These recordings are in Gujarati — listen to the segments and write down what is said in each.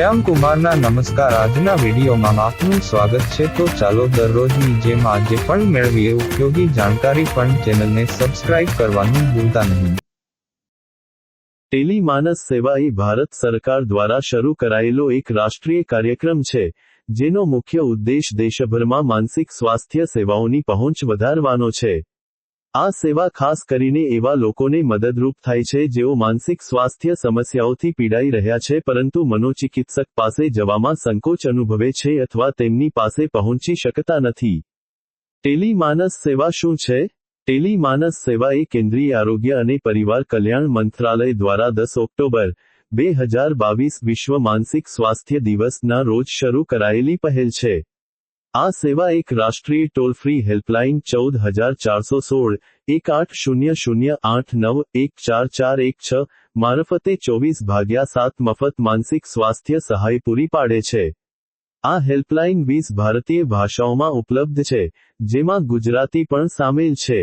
શ્યામ કુમારના નમસ્કાર. આજના વિડીયોમાં આપનું સ્વાગત છે. તો ચાલો દરરોજની જેમ આજે પણ મેળવીએ. ઉપયોગી જાણકારી પણ ચેનલને સબસ્ક્રાઇબ કરવાનું ભૂલતા નહીં. ટેલિમાનસ સેવા એ ભારત સરકાર દ્વારા શરૂ કરાયેલો એક રાષ્ટ્રીય કાર્યક્રમ છે, જેનો મુખ્ય ઉદ્દેશ દેશભરમાં માનસિક સ્વાસ્થ્ય સેવાઓની પહોંચ વધારવાનો છે. આ સેવા ખાસ કરીને એવા લોકોને મદદરૂપ થાય છે જેઓ માનસિક સ્વાસ્થ્ય સમસ્યાઓથી પીડાઈ રહ્યા છે પરંતુ મનોચિકિત્સક પાસે જવામાં સંકોચ અનુભવે છે અથવા તેમની પાસે પહોંચી શકતા નથી. ટેલિમાનસ સેવા શું છે? ટેલિમાનસ સેવા એ કેન્દ્રીય આરોગ્ય અને પરિવાર કલ્યાણ મંત્રાલય દ્વારા દસ ઓક્ટોબર, બે હજાર બાવીસ વિશ્વ માનસિક સ્વાસ્થ્ય દિવસના રોજ શરૂ કરાયેલી પહેલ છે. આ સેવા એક રાષ્ટ્રીય ટોલ ફ્રી હેલ્પલાઇન ચૌદ હજાર ચારસો સોળ, એક આઠ શૂન્ય શૂન્ય આઠ નવ એક ચાર ચાર એક છ, મારફતે ચોવીસ ભાગ્યા સાત મફત માનસિક સ્વાસ્થ્ય સહાય પૂરી પાડે છે. આ હેલ્પલાઇન વીસ ભારતીય ભાષાઓમાં ઉપલબ્ધ છે, જેમાં ગુજરાતી પણ સામેલ છે.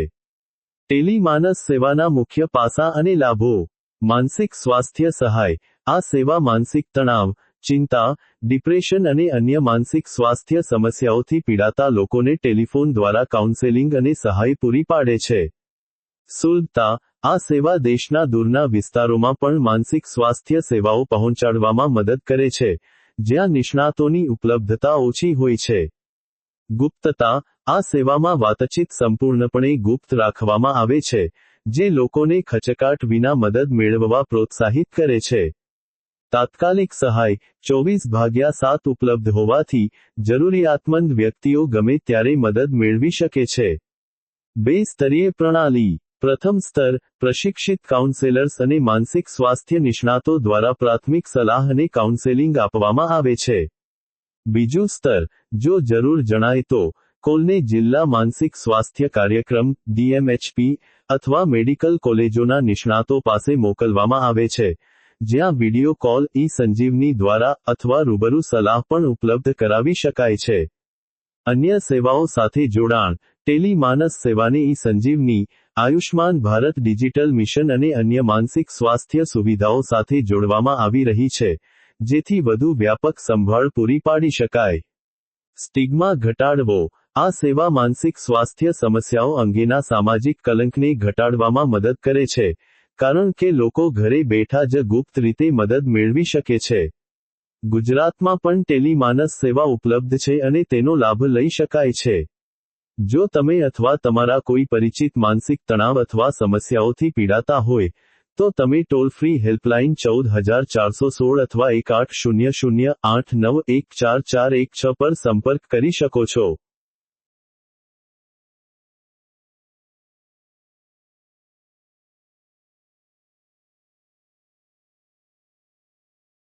ટેલિમાનસ સેવાના મુખ્ય પાસા અને લાભો. માનસિક સ્વાસ્થ્ય સહાય. આ સેવા માનસિક તણાવ ચિંતા, ડિપ્રેશન અને અન્ય માનસિક સ્વાસ્થ્ય સમસ્યાઓથી પીડાતા લોકોને ટેલિફોન દ્વારા કાઉન્સેલિંગ અને સહાય પૂરી પાડે છે. સુલભતા, આ સેવા દેશના દૂરના વિસ્તારોમાં પણ માનસિક સ્વાસ્થ્ય સેવાઓ પહોંચાડવામાં મદદ કરે છે, જ્યાં નિષ્ણાતોની ઉપલબ્ધતા ઓછી હોય છે. ગુપ્તતા, આ સેવામાં વાતચીત સંપૂર્ણપણે ગુપ્ત રાખવામાં આવે છે, જે લોકોને ખચકાટ વિના મદદ મેળવવા પ્રોત્સાહિત કરે છે. તાત્કાલિક સહાય ચોવીસ ભાગ્યા સાત ઉપલબ્ધ હોવાથી જરૂરિયાતમંદ વ્યક્તિઓ ગમે ત્યારે મદદ મેળવી શકે છે. બે સ્તરીય પ્રણાલી. પ્રથમ સ્તર, પ્રશિક્ષિત કાઉન્સેલર્સ અને માનસિક સ્વાસ્થ્ય નિષ્ણાતો દ્વારા પ્રાથમિક સલાહ અને કાઉન્સેલિંગ આપવામાં આવે છે. બીજું સ્તર, જો જરૂર જણાય તો, કોલને જિલ્લા માનસિક સ્વાસ્થ્ય કાર્યક્રમ ડીએમએચપી અથવા મેડિકલ કોલેજોના નિષ્ણાતો પાસે મોકલવામાં આવે છે. જ્યાં વિડિયો કોલ ઈ સંજીવની દ્વારા અથવા રૂબરૂ સલાહ પણ ઉપલબ્ધ કરાવી શકાય છે. અન્ય સેવાઓ સાથે જોડાણ, ટેલિમાનસ સેવાની e Sanjeevani Ayushman Bharat digital mission અને અન્ય માનસિક સ્વાસ્થ્ય સુવિધાઓ સાથે જોડવામાં આવી રહી છે, જેથી વધુ વ્યાપક સંભાળ પૂરી પાડી શકાય. સ્ટિગ્મા ઘટાડવો, આ સેવા માનસિક સ્વાસ્થ્ય સમસ્યાઓ અંગેના સામાજિક કલંકને ઘટાડવામાં મદદ કરે છે. કારણ કે લોકો ઘરે બેઠા જ ગુપ્ત રીતે મદદ મેળવી શકે છે. ગુજરાતમાં પણ ટેલિમાનસ સેવા ઉપલબ્ધ છે અને તેનો લાભ લઈ શકાય છે. જો તમે અથવા તમારા કોઈ પરિચિત માનસિક તણાવ અથવા સમસ્યાઓથી પીડાતા હોય, તો તમે ટોલ ફ્રી હેલ્પલાઇન ચૌદ હજાર ચારસો સોળ અથવા એક આઠ શૂન્ય શૂન્ય આઠ નવ એક ચાર ચાર એક છ પર સંપર્ક કરી શકો છો.